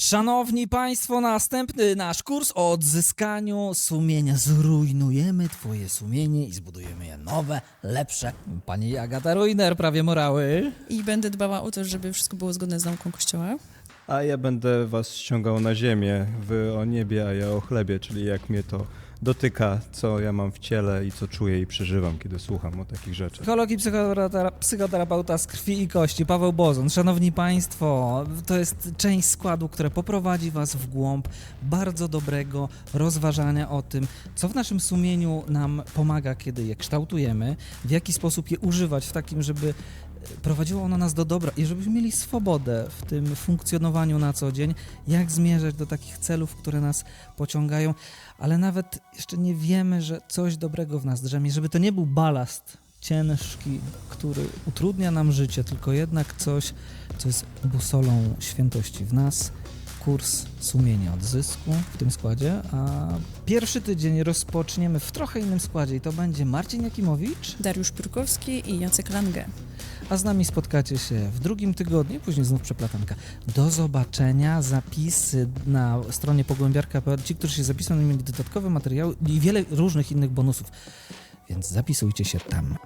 Szanowni Państwo, następny nasz kurs o odzyskaniu sumienia. Zrujnujemy Twoje sumienie i zbudujemy je nowe, lepsze. Pani Agata Ruiner, prawie morały. I będę dbała o to, żeby wszystko było zgodne z nauką Kościoła. A ja będę was ściągał na ziemię, wy o niebie, a ja o chlebie, czyli jak mnie to dotyka, co ja mam w ciele i co czuję i przeżywam, kiedy słucham o takich rzeczach. Psycholog i psychotera- psychoterapeuta z krwi i kości, Paweł Bozon. Szanowni Państwo, to jest część składu, która poprowadzi Was w głąb bardzo dobrego rozważania o tym, co w naszym sumieniu nam pomaga, kiedy je kształtujemy, w jaki sposób je używać w takim, żeby prowadziło ono nas do dobra i żebyśmy mieli swobodę w tym funkcjonowaniu na co dzień, jak zmierzać do takich celów, które nas pociągają, ale nawet jeszcze nie wiemy, że coś dobrego w nas drzemie, żeby to nie był balast ciężki, który utrudnia nam życie, tylko jednak coś, co jest busolą świętości w nas. Kurs sumienia odzysku w tym składzie, a pierwszy tydzień rozpoczniemy w trochę innym składzie i to będzie Marcin Jakimowicz, Dariusz Piórkowski i Jacek Lange. a z nami spotkacie się w drugim tygodniu, później znów przeplatanka. Do zobaczenia, zapisy na stronie pogłębiarka.pl. Ci, którzy się zapisują, mieli dodatkowe materiały i wiele różnych innych bonusów, więc zapisujcie się tam.